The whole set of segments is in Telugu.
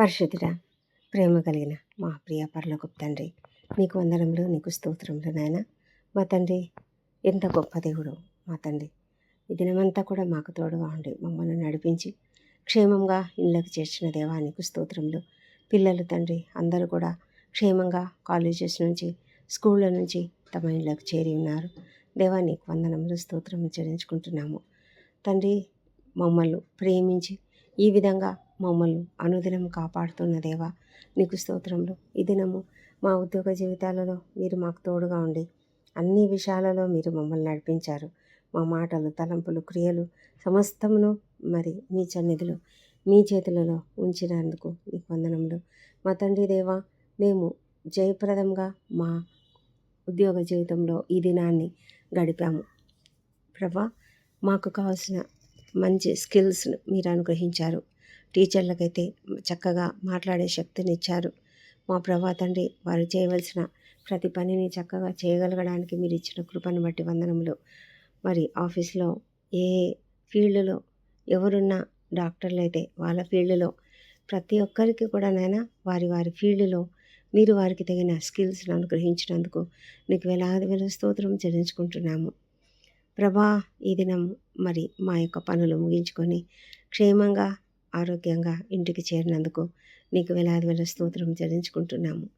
పరిశుద్ధుడ ప్రేమ కలిగిన మా ప్రియ పరలోకపు తండ్రి నీకు వందనములు నీకు స్తోత్రంలో నాయన. మా తండ్రి ఎంత గొప్ప దేవుడు మా తండ్రి. ఈ దినమంతా కూడా మాకు తోడుగా ఉండి మమ్మల్ని నడిపించి క్షేమంగా ఇళ్ళకి చేర్చిన దేవా నీకు స్తోత్రములు. పిల్లలు తండ్రి అందరూ కూడా క్షేమంగా కాలేజెస్ నుంచి స్కూళ్ళ నుంచి తమ ఇళ్ళకి చేరి ఉన్నారు. దేవా నీకు వందనములు స్తోత్రం చెల్లించుకుంటున్నాము. తండ్రి మమ్మల్ని ప్రేమించి ఈ విధంగా మమ్మల్ని అనుదినం కాపాడుతున్న దేవా నీకు స్తోత్రంలో ఈ దినము మా ఉద్యోగ జీవితాలలో మీరు మాకు తోడుగా ఉండి అన్ని విషయాలలో మీరు మమ్మల్ని నడిపించారు. మా మాటలు తలంపులు క్రియలు సమస్తమును మరి మీ సన్నిధిలో మీ చేతులలో ఉంచినందుకు నీకు వందనములు. మా తండ్రి దేవా మేము జయప్రదంగా మా ఉద్యోగ జీవితంలో ఈ దినాన్ని గడిపాము. ప్రభా మాకు కావాల్సిన మంచి స్కిల్స్ను మీరు అనుగ్రహించారు. టీచర్లకైతే చక్కగా మాట్లాడే శక్తిని ఇచ్చారు మా ప్రభా తండ్రి వారు చేయవలసిన ప్రతి పనిని చక్కగా చేయగలగడానికి మీరు ఇచ్చిన కృపను బట్టి వందనములు. మరి ఆఫీస్లో ఏ ఫీల్డ్లో ఎవరున్నా డాక్టర్లు అయితే వాళ్ళ ఫీల్డ్లో ప్రతి ఒక్కరికి కూడా నైనా వారి వారి ఫీల్డ్లో మీరు వారికి తగిన స్కిల్స్ను అనుగ్రహించినందుకు నీకు వేలాది వేల స్తోత్రం చెల్లించుకుంటున్నాము. ప్రభా ఈ దినం మరి మా యొక్క పనులు ముగించుకొని క్షేమంగా ఆరోగ్యంగా ఇంటికి చేరినందుకు నీకు వేలాది వేల స్తోత్రం చెల్లించుకుంటున్నాము.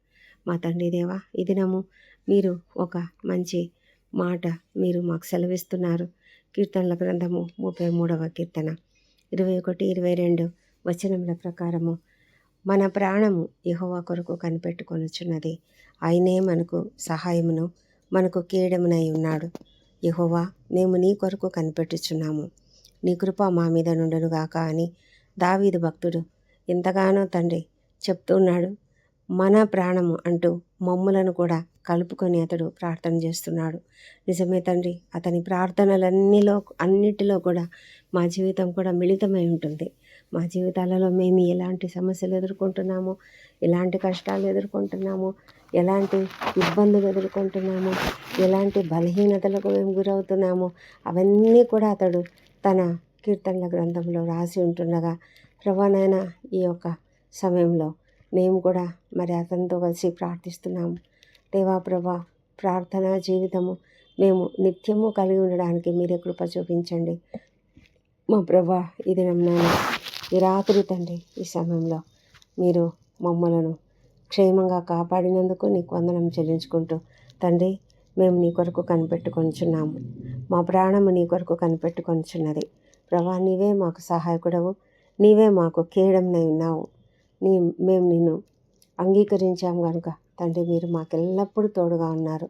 మా తండ్రి దేవా ఈ దినము మీరు ఒక మంచి మాట మీరు మాకు సెలవిస్తున్నారు. కీర్తనల గ్రంథము ముప్పై మూడవ కీర్తన. ఇరవై ఒకటి ఇరవై రెండు వచనముల ప్రకారము మన ప్రాణము యహోవా కొరకు కనిపెట్టుకొనుచున్నది. ఆయనే మనకు సహాయమును మనకు కీడమునై ఉన్నాడు. యహోవా మేము నీ కొరకు కనిపెట్టుచున్నాము. నీ కృప మా మీద నుండునుగాక అని దావీదు భక్తుడు ఎంతగానో తండ్రి చెప్తున్నాడు. మన ప్రాణము అంటూ మమ్ములను కూడా కలుపుకొని అతడు ప్రార్థన చేస్తున్నాడు. నిజమే తండ్రి అతని ప్రార్థనలన్నీలో అన్నిటిలో కూడా మా జీవితం కూడా మిళితమై ఉంటుంది. మా జీవితాలలో మేము ఎలాంటి సమస్యలు ఎదుర్కొంటున్నామో ఎలాంటి కష్టాలు ఎదుర్కొంటున్నామో ఎలాంటి ఇబ్బందులు ఎదుర్కొంటున్నామో ఎలాంటి బలహీనతలకు మేము గురవుతున్నామో అవన్నీ కూడా అతడు తన కీర్తనల గ్రంథంలో రాసి ఉంటుండగా ప్రభానైనా ఈ యొక్క సమయంలో మేము కూడా మరి అతనితో కలిసి ప్రార్థిస్తున్నాము. దేవా ప్రభా ప్రార్థనా జీవితము మేము నిత్యము కలిగి ఉండడానికి మీరే కృప చూపించండి. మా ప్రభా ఈ దినం ఈ రాత్రి తండ్రి ఈ సమయంలో మీరు మమ్మలను క్షేమంగా కాపాడినందుకు నీకు వందనం చెల్లించుకుంటూ తండ్రి మేము నీ కొరకు కనిపెట్టుకొనిచున్నాము. మా ప్రాణము నీ కొరకు కనిపెట్టుకొనిచున్నది. ప్రభా నీవే మాకు సహాయకుడవు. నీవే మాకు కేడంనై ఉన్నావు. నీ మేము నిన్ను అంగీకరించాము కనుక తండ్రి మీరు మాకు ఎల్లప్పుడూ తోడుగా ఉన్నారు.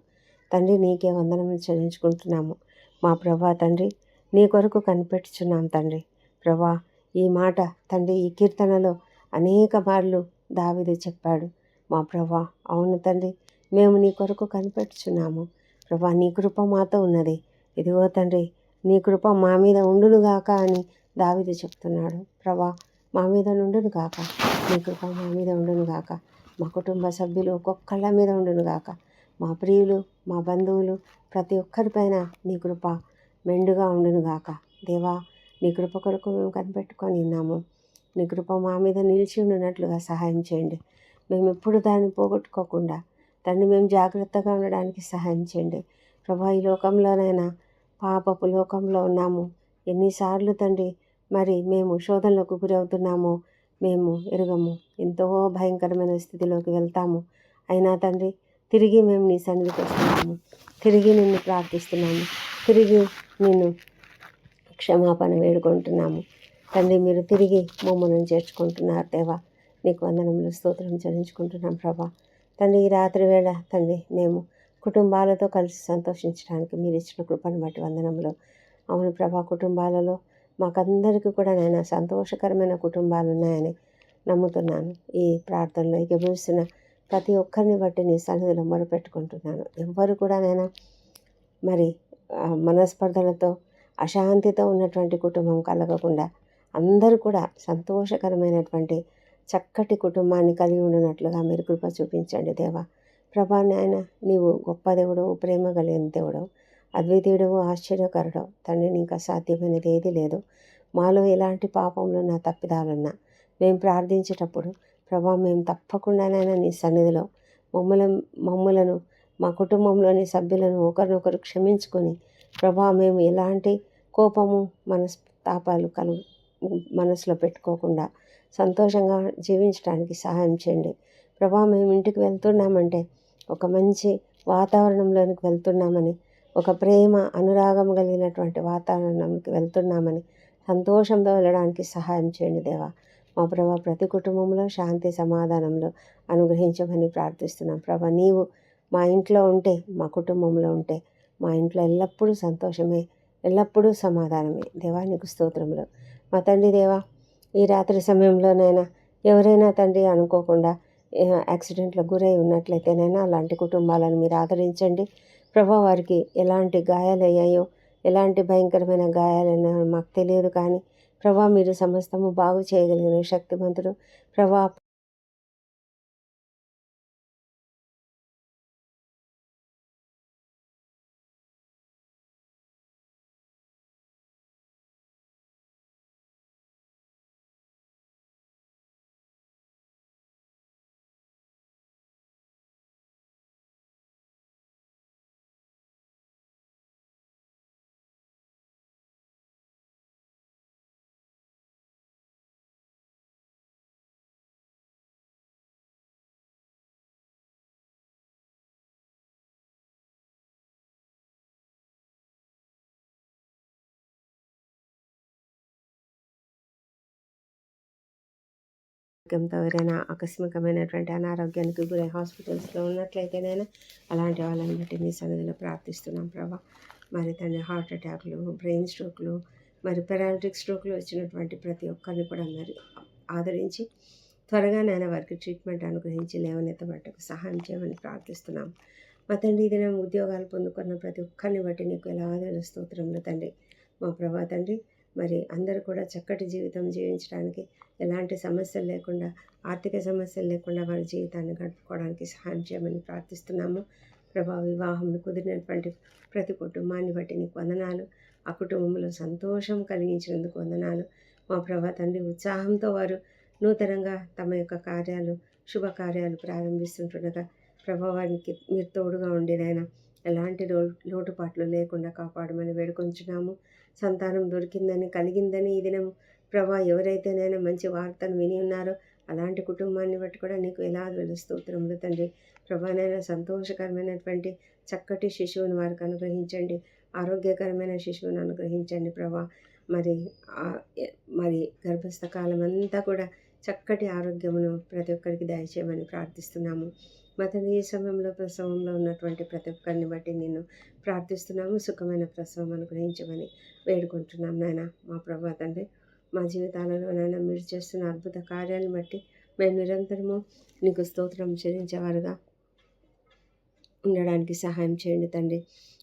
తండ్రి నీకే వందనములు చెల్లించుకుంటున్నాము. మా ప్రభా తండ్రి నీ కొరకు కనిపెట్టుచున్నాం తండ్రి. ప్రభా ఈ మాట తండ్రి ఈ కీర్తనలో అనేక మార్లు దావిది చెప్పాడు. మా ప్రభా అవును తండ్రి మేము నీ కొరకు కనిపెట్టుచున్నాము. ప్రభా నీ కృప మాతో ఉన్నది. ఇదిగో తండ్రి నీ కృప మా మీద ఉండునుగాక అని దావిదు చెప్తున్నాడు. ప్రభా మా మీద ఉండును గాక. నీ కృప మా మీద ఉండును గాక. మా కుటుంబ సభ్యులు ఒక్కొక్కళ్ళ మీద ఉండును గాక. మా ప్రియులు మా బంధువులు ప్రతి ఒక్కరిపైన నీ కృప మెండుగా ఉండును గాక. దేవా నీ కృప కొరకు మేము కనిపెట్టుకొని ఉన్నాము. నీ కృప మా మీద నిలిచి ఉండినట్లుగా సహాయం చేయండి. మేము ఎప్పుడు దాన్ని పోగొట్టుకోకుండా దాన్ని మేము జాగ్రత్తగా ఉండడానికి సహాయం చేయండి. ప్రభా ఈ లోకంలోనైనా పాపపు లోకంలో ఉన్నాము. ఎన్నిసార్లు తండ్రి మరి మేము శోధనలకు గురవుతున్నామో మేము ఎరుగము. ఎంతో భయంకరమైన స్థితిలోకి వెళ్తాము. అయినా తండ్రి తిరిగి మేము నీ సన్నిధికి వస్తున్నాము. తిరిగి నిన్ను ప్రార్థిస్తున్నాము. తిరిగి నిన్ను క్షమాపణ వేడుకుంటున్నాము. తండ్రి మీరు తిరిగి మమ్మల్ని చేర్చుకుంటున్నారు దేవా. నీకు వందనములు స్తోత్రం చెల్లించుకుంటున్నాం ప్రభా. తండ్రి ఈ రాత్రి వేళ తండ్రి మేము కుటుంబాలతో కలిసి సంతోషించడానికి మీరు ఇచ్చిన కృపను బట్టి వందనములు. అవును ప్రభా కుటుంబాలలో మాకందరికీ కూడా నేను సంతోషకరమైన కుటుంబాలు ఉన్నాయని నమ్ముతున్నాను. ఈ ప్రార్థనలో ఇక పిలుస్తున్న ప్రతి ఒక్కరిని బట్టి నీ సన్నిధిలో మొరపెట్టుకుంటున్నాను. ఎవ్వరు కూడా నేను మరి మనస్పర్ధలతో అశాంతితో ఉన్నటువంటి కుటుంబం కలగకుండా అందరూ కూడా సంతోషకరమైనటువంటి చక్కటి కుటుంబాన్ని కలిగి ఉండినట్లుగా మీరు కృప చూపించండి దేవా. ప్రభా నాయన నీవు గొప్ప దేవుడు ప్రేమ కలిగిన దేవుడు అద్వితీయుడవు ఆశ్చర్యకరుడు తండ్రి నీకు అసాధ్యమైనది ఏది లేదు. మాలో ఎలాంటి పాపంలో నా తప్పిదాలున్నా మేము ప్రార్థించేటప్పుడు ప్రభా మేము తప్పకుండానైనా నీ సన్నిధిలో మమ్మల మమ్మలను మా కుటుంబంలోని సభ్యులను ఒకరినొకరు క్షమించుకొని ప్రభా మేము ఎలాంటి కోపము మనస్తాపాలు కలు మనసులో పెట్టుకోకుండా సంతోషంగా జీవించడానికి సహాయం చేయండి. ప్రభా మేము ఇంటికి వెళ్తున్నామంటే ఒక మంచి వాతావరణంలోనికి వెళ్తున్నామని ఒక ప్రేమ అనురాగం కలిగినటువంటి వాతావరణంకి వెళ్తున్నామని సంతోషంతో వెళ్ళడానికి సహాయం చేయండి దేవా. మా ప్రభా ప్రతి కుటుంబంలో శాంతి సమాధానంలో అనుగ్రహించమని ప్రార్థిస్తున్నాం. ప్రభా నీవు మా ఇంట్లో ఉంటే మా కుటుంబంలో ఉంటే మా ఇంట్లో ఎల్లప్పుడూ సంతోషమే ఎల్లప్పుడూ సమాధానమే. దేవా నీకు స్తోత్రములు. మా తండ్రి దేవా ఈ రాత్రి సమయంలోనైనా ఎవరైనా తండ్రి అనుకోకుండా యాక్సిడెంట్లకు గురై ఉన్నట్లయితేనైనా అలాంటి కుటుంబాలను మీరు ఆదరించండి. ప్రభా వారికి ఎలాంటి గాయాలయ్యాయో ఎలాంటి భయంకరమైన గాయాలైనా మాకు తెలియదు కానీ ప్రభా మీరు సమస్తము బాగు చేయగలిగిన శక్తివంతుడు ప్రభా ఆరోగ్యంతో ఎవరైనా ఆకస్మికమైనటువంటి అనారోగ్యానికి గురై హాస్పిటల్స్లో ఉన్నట్లయితేనైనా అలాంటి వాళ్ళని బట్టి మీ సన్నిధిలో ప్రార్థిస్తున్నాం ప్రభా. మరి తండ్రి హార్ట్ అటాక్లు బ్రెయిన్ స్ట్రోక్లు మరి పెరాలిటిక్ స్ట్రోక్లు వచ్చినటువంటి ప్రతి ఒక్కరిని కూడా మరి ఆదరించి త్వరగా నేను వారికి ట్రీట్మెంట్ అనుగ్రహించి లేవనెత్తబట్టకు సహాయం చేయమని ప్రార్థిస్తున్నాం. మా తండ్రి ఇది ఉద్యోగాలు పొందుకున్న ప్రతి ఒక్కరిని బట్టి నీకు ఎలా స్తోత్రంలో తండ్రి. మా ప్రభా తండ్రి మరి అందరూ కూడా చక్కటి జీవితం జీవించడానికి ఎలాంటి సమస్యలు లేకుండా ఆర్థిక సమస్యలు లేకుండా వారి జీవితాన్ని గడుపుకోవడానికి సహాయం చేయమని ప్రార్థిస్తున్నాము. ప్రభా వివాహం కుదిరినటువంటి ప్రతి కుటుంబాన్ని బట్టి నీకు వందనాలు. ఆ కుటుంబంలో సంతోషం కలిగించినందుకు వందనాలు. మా ప్రభా తండ్రి ఉత్సాహంతో వారు నూతనంగా తమ యొక్క కార్యాలు శుభకార్యాలు ప్రారంభిస్తుంటుండగా ప్రభావానికి మీరు తోడుగా ఉండినైనా ఎలాంటి లో లోటుపాట్లు లేకుండా కాపాడమని వేడుకొంచున్నాము. సంతానం దొరికిందని కలిగిందని ఈ దినం ప్రభా ఎవరైతేనైనా మంచి వార్తను విని ఉన్నారో అలాంటి కుటుంబాన్ని బట్టి కూడా నీకు ఎలా స్తోత్రములు తండ్రి. ప్రభానైనా సంతోషకరమైనటువంటి చక్కటి శిశువుని వారికి అనుగ్రహించండి. ఆరోగ్యకరమైన శిశువుని అనుగ్రహించండి ప్రభా. మరి మరి గర్భస్థ కాలం అంతా కూడా చక్కటి ఆరోగ్యమును ప్రతి ఒక్కరికి దయచేయమని ప్రార్థిస్తున్నాము. మా ఈ సమయంలో ప్రసవంలో ఉన్నటువంటి ప్రతి ఒక్కరిని బట్టి నేను ప్రార్థిస్తున్నాము. సుఖమైన ప్రసవం అనుగ్రహించమని వేడుకుంటున్నాం నాయన. మా ప్రభా తండ్రి మా జీవితాలలో నాయన మీరు చేస్తున్న అద్భుత కార్యాలను బట్టి మేము నిరంతరము నీకు స్తోత్రం చెల్లించేవారుగా ఉండడానికి సహాయం చేయండి తండ్రి.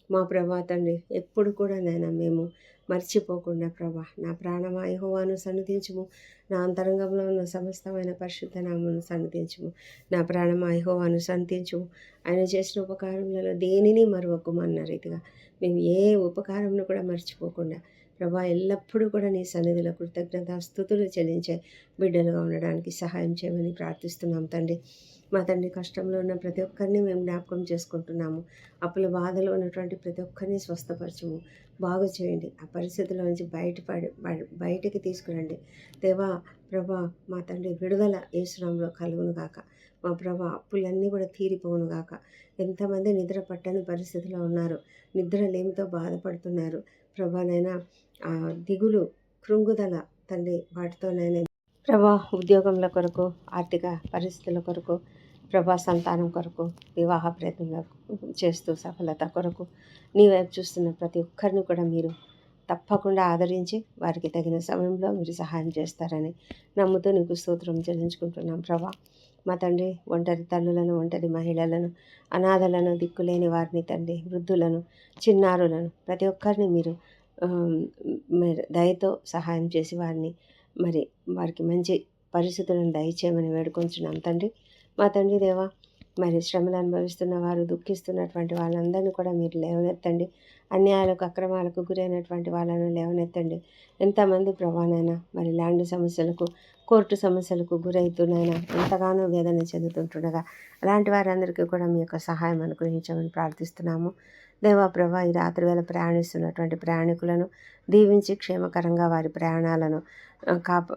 మా ప్రభా తండ్రి ఎప్పుడు కూడా నైనా మేము మర్చిపోకుండా ప్రభా నా ప్రాణమా యహోవాను సన్నిధించుము. నా అంతరంగంలో ఉన్న సమస్తమైన పరిశుద్ధ నామను సన్నిధించుము. నా ప్రాణమా యహోవాను సన్నిధించుము ఆయన చేసిన ఉపకారములలో దేనిని మరొకమన్న రీతిగా? మేము ఏ ఉపకారంను కూడా మర్చిపోకుండా ప్రభా ఎల్లప్పుడూ కూడా నీ సన్నిధిలో కృతజ్ఞత స్థుతులు చెల్లించే బిడ్డలుగా ఉండడానికి సహాయం చేయమని ప్రార్థిస్తున్నాం తండ్రి. మా తండ్రి కష్టంలో ఉన్న ప్రతి ఒక్కరిని మేము జ్ఞాపకం చేసుకుంటున్నాము. అప్పుల బాధలో ఉన్నటువంటి ప్రతి ఒక్కరిని స్వస్థపరచము. బాగు చేయండి. ఆ పరిస్థితుల్లో నుంచి బయటపడి బయటికి తీసుకురండి. దేవా ప్రభా మా తండ్రి విడుదల ఏసురంలో కలుగును గాక. మా ప్రభా అప్పులన్నీ కూడా తీరిపోవును గాక. ఎంతమంది నిద్ర పట్టని పరిస్థితిలో ఉన్నారు. నిద్ర లేమితో బాధపడుతున్నారు. ప్రభానైనా దిగులు కృంగుదల తండ్రి వాటితోనైనా ప్రభా ఉద్యోగంల కొరకు ఆర్థిక పరిస్థితుల కొరకు ప్రభా సంతానం కొరకు వివాహ ప్రయత్నం చేస్తూ సఫలత కొరకు నీ వైపు చూస్తున్న ప్రతి ఒక్కరిని కూడా మీరు తప్పకుండా ఆదరించి వారికి తగిన సమయంలో మీరు సహాయం చేస్తారని నమ్ముతూ నీకు స్తోత్రం చెల్లించుకుంటున్నాం ప్రభా. మా తండ్రి ఒంటరి తల్లులను ఒంటరి మహిళలను అనాథలను దిక్కులేని వారిని తండ్రి వృద్ధులను చిన్నారులను ప్రతి ఒక్కరిని మీరు మీరు దయతో సహాయం చేసి వారిని మరి వారికి మంచి పరిస్థితులను దయచేయమని వేడుకొంచున్నాం తండ్రి. మా తండ్రి దేవా మరి శ్రమలు అనుభవిస్తున్న వారు దుఃఖిస్తున్నటువంటి వాళ్ళందరినీ కూడా మీరు లేవనెత్తండి. అన్యాయాలకు అక్రమాలకు గురైనటువంటి వాళ్ళను లేవనెత్తండి. ఎంతమంది ప్రభానైనా మరి ల్యాండ్ సమస్యలకు కోర్టు సమస్యలకు గురవుతున్నాయినా ఎంతగానో వేదన చెందుతుంటుండగా అలాంటి వారందరికీ కూడా మీ యొక్క సహాయం అనుగ్రహించమని ప్రార్థిస్తున్నాము. దేవాప్రభ ఈ రాత్రి వేళ ప్రయాణిస్తున్నటువంటి ప్రయాణికులను దీవించి క్షేమకరంగా వారి ప్రయాణాలను కాప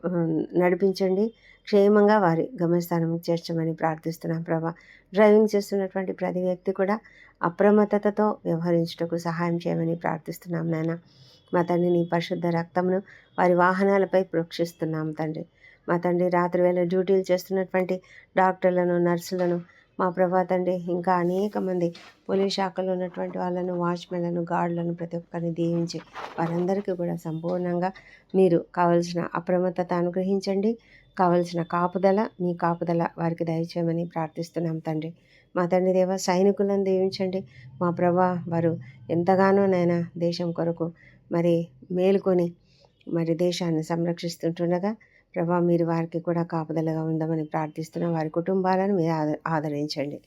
నడిపించండి. క్షేమంగా వారి గమ్యస్థానం చేర్చమని ప్రార్థిస్తున్నాం ప్రభా. డ్రైవింగ్ చేస్తున్నటువంటి ప్రతి వ్యక్తి కూడా అప్రమత్తతతో వ్యవహరించుటకు సహాయం చేయమని ప్రార్థిస్తున్నాం నాయన. మా తండ్రి నీ పరిశుద్ధ రక్తమును వారి వాహనాలపై ప్రోక్షిస్తున్నాం తండ్రి. మా తండ్రి రాత్రి వేళ డ్యూటీలు చేస్తున్నటువంటి డాక్టర్లను నర్సులను మా ప్రభా తండ్రి ఇంకా అనేక మంది పోలీస్ శాఖలో ఉన్నటువంటి వాళ్ళను వాచ్మెన్లను గార్డులను ప్రతి ఒక్కరిని దీవించి వారందరికీ కూడా సంపూర్ణంగా మీరు కావలసిన అప్రమత్తత అనుగ్రహించండి. కావలసిన కాపుదల మీ కాపుదల వారికి దయచేయమని ప్రార్థిస్తున్నాం తండ్రి. మా తండ్రి దేవ సైనికులను దీవించండి. మా ప్రభా వారు ఎంతగానో నైనా దేశం కొరకు మరి మేలుకొని మరి దేశాన్ని సంరక్షిస్తుంటుండగా ప్రభా మీరు వారికి కూడా కాపుదలగా ఉండమని ప్రార్థిస్తున్న. వారి కుటుంబాలను మీరు ఆద- ఆదరించండి.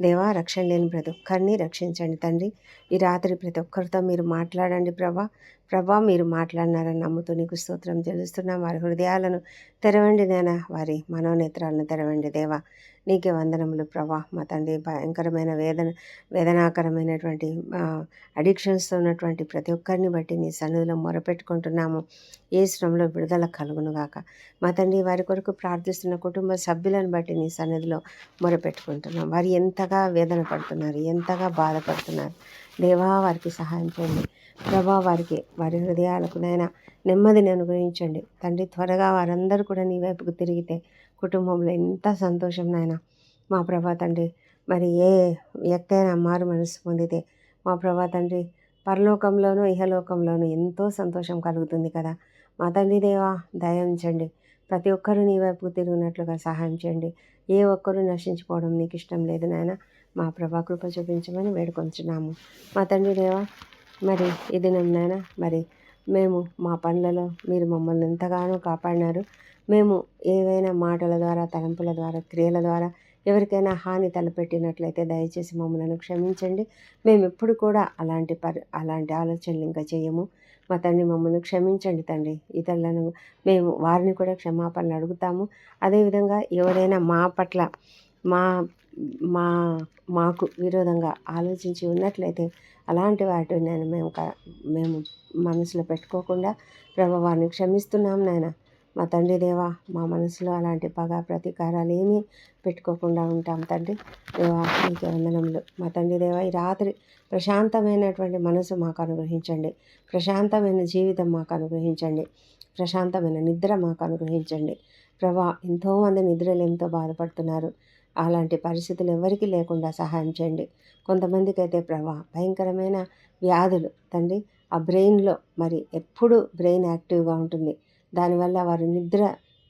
దేవా రక్షణ లేని ప్రతి ఒక్కరిని రక్షించండి తండ్రి. ఈ రాత్రి ప్రతి ఒక్కరితో మీరు మాట్లాడండి ప్రభా. ప్రభా మీరు మాట్లాడినారని నమ్ముతూ నీకు స్తోత్రం తెలుస్తున్నా వారి హృదయాలను తెరవండి నేనా వారి మనోనేత్రాలను తెరవండి దేవా. నీకే వందనములు ప్రభా. మా తండ్రి భయంకరమైన వేదన వేదనాకరమైనటువంటి అడిక్షన్స్తో ఉన్నటువంటి ప్రతి ఒక్కరిని బట్టి నీ సన్నిధిలో మొరపెట్టుకుంటున్నాము. ఏ శ్రమలో విడుదల కలుగునుగాక మా తండ్రి వారి కొరకు ప్రార్థిస్తున్న కుటుంబ సభ్యులను బట్టి నీ సన్నిధిలో మొరపెట్టుకుంటున్నాం. వారు ఎంతగా వేదన పడుతున్నారు ఎంతగా బాధపడుతున్నారు దేవా వారికి సహాయం చేయండి. ప్రభా వారికి వారి హృదయాలకు నైనా నెమ్మదిని అనుగ్రహించండి. తండ్రి త్వరగా వారందరూ కూడా నీ వైపుకు తిరిగితే కుటుంబంలో ఎంత సంతోషం నాయన. మా ప్రభా తండ్రి మరి ఏ వ్యక్తి అయినా మారు మనసు పొందితే మా ప్రభా తండ్రి పరలోకంలోనూ ఇహలోకంలోనూ ఎంతో సంతోషం కలుగుతుంది కదా. మా తండ్రి దేవా దయించండి ప్రతి ఒక్కరూ నీ వైపుకు తిరిగినట్లుగా సహాయం చేయండి. ఏ ఒక్కరూ నశించుకోవడం నీకు ఇష్టం లేదు నాయన. మా ప్రభా కృప చూపించమని వేడుకొంచున్నాము. మా తండ్రి దేవా మరి ఈ దినం నాయన మరి మేము మా పనులలో మీరు మమ్మల్ని ఎంతగానో కాపాడినారు. మేము ఏవైనా మాటల ద్వారా తలంపుల ద్వారా క్రియల ద్వారా ఎవరికైనా హాని తలపెట్టినట్లయితే దయచేసి మమ్మల్ని క్షమించండి. మేము ఎప్పుడు కూడా అలాంటి పరి అలాంటి ఆలోచనలు ఇంకా చేయము. మా తండ్రి మమ్మల్ని క్షమించండి తండ్రి. ఇతరులను మేము వారిని కూడా క్షమాపణలు అడుగుతాము. అదేవిధంగా ఎవరైనా మా పట్ల మా మా మాకు విరోధంగా ఆలోచించి ఉన్నట్లయితే అలాంటి వాటిని నేను మేము క- మేము మనసులో పెట్టుకోకుండా ప్రభు వారిని క్షమిస్తున్నాం నాయన. మా తండ్రి దేవా మా మనసులో అలాంటి పగ ప్రతీకారాలు ఏమీ పెట్టుకోకుండా ఉంటాం తండ్రి. దేవా నీకే వందనములు. మా తండ్రి దేవా ఈ రాత్రి ప్రశాంతమైనటువంటి మనసు మాకు అనుగ్రహించండి. ప్రశాంతమైన జీవితం మాకు అనుగ్రహించండి. ప్రశాంతమైన నిద్ర మాకు అనుగ్రహించండి. ప్రభా ఎంతోమంది నిద్రలేమితో బాధపడుతున్నారు. అలాంటి పరిస్థితులు ఎవరికీ లేకుండా సహాయం చేయండి. కొంతమందికి అయితే ప్రభా భయంకరమైన వ్యాధులు తండ్రి. ఆ బ్రెయిన్లో మరి ఎప్పుడు బ్రెయిన్ యాక్టివ్గా ఉంటుంది. దానివల్ల వారు నిద్ర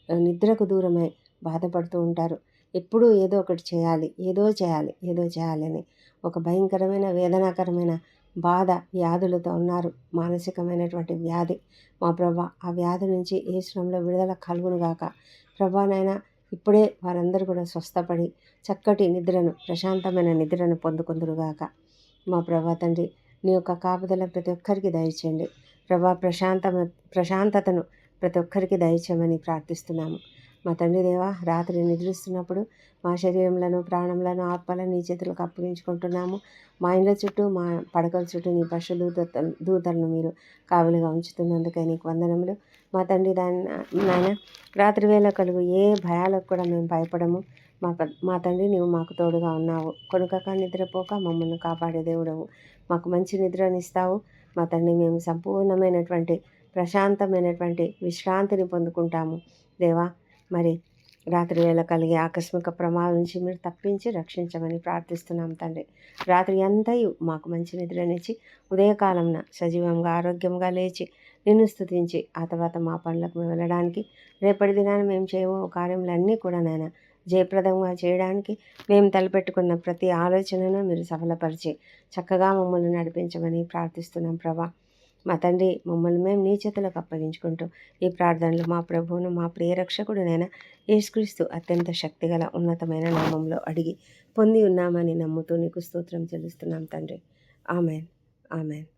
నిద్రకు దూరమై బాధపడుతూ ఉంటారు. ఎప్పుడూ ఏదో ఒకటి చేయాలి ఏదో చేయాలి ఏదో చేయాలని ఒక భయంకరమైన వేదనాకరమైన బాధ వ్యాధులతో ఉన్నారు. మానసికమైనటువంటి వ్యాధి. మా ప్రభా ఆ వ్యాధి నుంచి ఏ శ్రమలో విడుదల కలుగునుగాక ప్రభానైనా ఇప్పుడే వారందరూ కూడా స్వస్థపడి చక్కటి నిద్రను ప్రశాంతమైన నిద్రను పొందుకుందురుగాక మా ప్రభా తండ్రి నీ యొక్క కాపుదల ప్రతి ఒక్కరికి దయచేయండి. ప్రభా ప్రశాంత ప్రశాంతతను ప్రతి ఒక్కరికి దయచేయమని ప్రార్థిస్తున్నాము. మా తండ్రి దేవా రాత్రి నిద్రిస్తున్నప్పుడు మా శరీరంలను ప్రాణములను ఆత్మలను నీ చేతులకు అప్పగించుకుంటున్నాము. మా ఇండ్ల చుట్టూ మా పడకల చుట్టూ నీ పశు దూత దూతలను మీరు కావలిగా ఉంచుతున్నందుకే నీకు వందనములు. మా తండ్రి దాని నాయన రాత్రి వేళ కలుగు ఏ భయాలకు కూడా మేము భయపడము. మా మా తండ్రి నీవు మాకు తోడుగా ఉన్నావు. కొనుకక నిద్రపోక మమ్మల్ని కాపాడే దేవుడవు. మాకు మంచి నిద్రనిస్తావు. మా తండ్రి మేము సంపూర్ణమైనటువంటి ప్రశాంతమైనటువంటి విశ్రాంతిని పొందుకుంటాము. దేవా మరి రాత్రి వేళ కలిగే ఆకస్మిక ప్రమాదం నుంచి మీరు తప్పించి రక్షించమని ప్రార్థిస్తున్నాం తండ్రి. రాత్రి అంతయు మాకు మంచి నిద్రనిచ్చి ఉదయకాలంన సజీవంగా ఆరోగ్యంగా లేచి నిన్ను స్తుతించి ఆ తర్వాత మా పనులకు మేము వెళ్ళడానికి రేపటి దినాన్ని మేము చేయబో కార్యములన్నీ కూడా నాయన జయప్రదంగా చేయడానికి మేము తలపెట్టుకున్న ప్రతి ఆలోచనను మీరు సఫలపరిచి చక్కగా మమ్మల్ని నడిపించమని ప్రార్థిస్తున్నాం ప్రభా. మా తండ్రి మమ్మల్ని మేము నీ చేతులకు అప్పగించుకుంటూ ఈ ప్రార్థనలు మా ప్రభువును మా ప్రియ రక్షకుడునైనా యేసుక్రీస్తు అత్యంత శక్తిగల ఉన్నతమైన నామంలో అడిగి పొంది ఉన్నామని నమ్ముతూ నీకు స్తోత్రం చెల్లిస్తున్నాం తండ్రి. ఆమెన్. ఆమెన్.